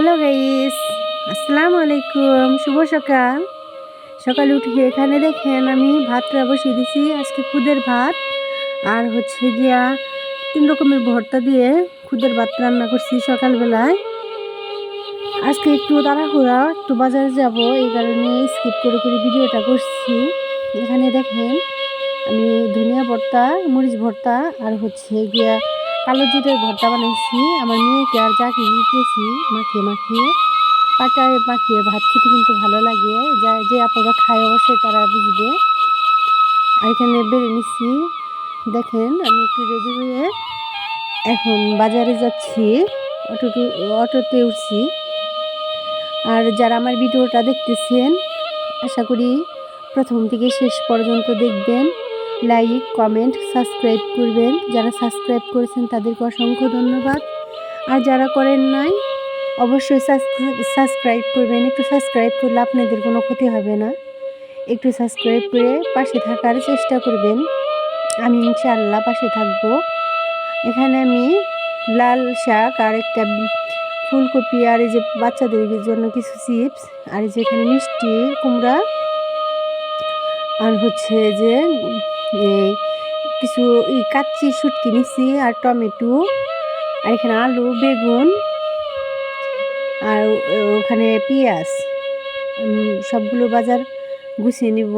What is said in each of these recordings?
Hello guys আসসালামু আলাইকুম শুভ সকাল সকালে উঠে এখানে দেখেন আমি ভাতটা বসিয়ে দিছি। আজকে খুদের ভাত। আর হচ্ছে গিয়া তিন রকমের ভর্তা দিয়ে খুদের ভাত রান্না করছি সকালবেলায়। আজকে একটু তাড়াহুড়া, একটু বাজারে যাব। এই কারণে স্কিপ করে করে ভিডিওটা করছি। এখানে দেখেন আমি ধনিয়া ভর্তা, মরিচ ভর্তা, আর হচ্ছে গিয়া কালো জিরের ভর্তা বানাইছি। আমার মেয়েকে আর যাকে দিতেছি, মাখিয়ে মাখিয়ে। পাটায় মাখিয়ে ভাত খেতে কিন্তু ভালো লাগে। যা, যে আপনারা খায় অবশ্যই তারা বুঝবে। আর এখানে বেড়ে নিচ্ছি দেখেন, আমি একটু রেডি হয়ে এখন বাজারে যাচ্ছি। অটো অটোতে উঠছি। আর যারা আমার ভিডিওটা দেখতেছেন, আশা করি প্রথম থেকে শেষ পর্যন্ত দেখবেন। লাইক, কমেন্ট, সাবস্ক্রাইব করবেন। যারা সাবস্ক্রাইব করেছেন তাদেরকে অসংখ্য ধন্যবাদ। আর যারা করেন নাই, অবশ্যই সাবস্ক্রাইব করবেন। একটু সাবস্ক্রাইব করলে আপনাদের কোনো ক্ষতি হবে না। একটু সাবস্ক্রাইব করে পাশে থাকার চেষ্টা করবেন। আমি ইনশাআল্লাহ পাশে থাকব। এখানে আমি লাল শাক আর একটা ফুলকপি আর এই যে বাচ্চাদের জন্য কিছু চিপস আর এই যে এখানে মিষ্টি, কুমড়া আর হচ্ছে যে কিছু এই কাচ্চি শুটকি নিছি আর টমেটো, আর এখানে আলু, বেগুন, আর ওখানে পেঁয়াজ। সবগুলো বাজার গুছিয়ে নিব।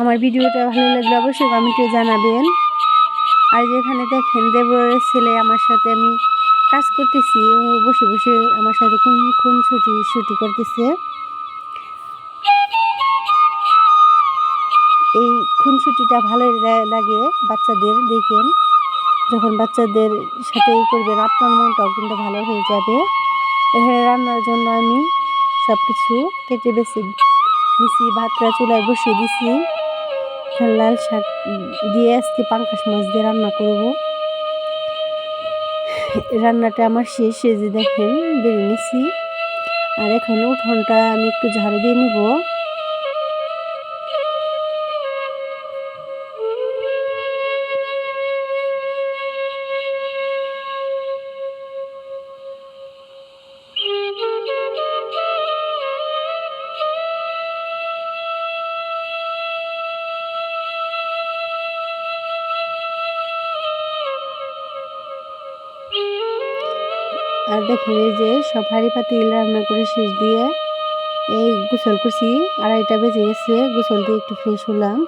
আমার ভিডিওটা ভালো লাগলে অবশ্যই কমেন্টে জানাবেন। আর যেখানে দেখেন দেবরের ছেলে আমার সাথে আমি কাজ করতেছি, ও বসে বসে আমার সাথে খুন খুন ছুটি ছুটি করতেছে। খুনসুটিটা ভালো লাগে বাচ্চাদের, দেখেন। যখন বাচ্চাদের সাথে করবেন, আপনার মনটাও কিন্তু ভালো হয়ে যাবে। এখানে রান্নার জন্য আমি সব কিছু কেটে বেছে নিছি, ভাতটা চুলায় বসিয়ে দিছি। লাল শাক দিয়ে আজকে পাঙ্কাশ মাছ দিয়ে রান্না করব। রান্নাটা আমার শেষ যে দেখেন বেরিয়ে নিছি। আর এখন উঠোনটা আমি একটু ঝাড়ু দিয়ে নিব। আর দেখেন, এই যে সব হাঁড়ি পাতিল রান্না করে শেষ দিয়ে এই গোসল করছি। আড়াইটা বেজে গেছে, গোসল দিয়ে একটু ফ্রেশ হলাম।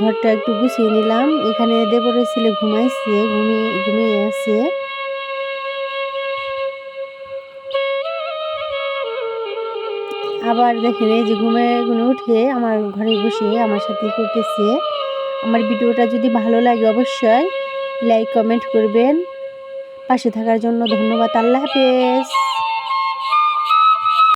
ঘরটা একটু গুছিয়ে নিলাম। এখানে দেবরের ছেলে ঘুমাইছে, ঘুমিয়ে ঘুমিয়ে আছে। আবার দেখেন, এই যে ঘুমে ঘুমে উঠে আমার ঘরে বসে আমার সাথে করতেছে। আমার ভিডিওটা যদি ভালো লাগে অবশ্যই লাইক কমেন্ট করবেন। পাশে থাকার জন্য ধন্যবাদ। আল্লাহ হাফেজ।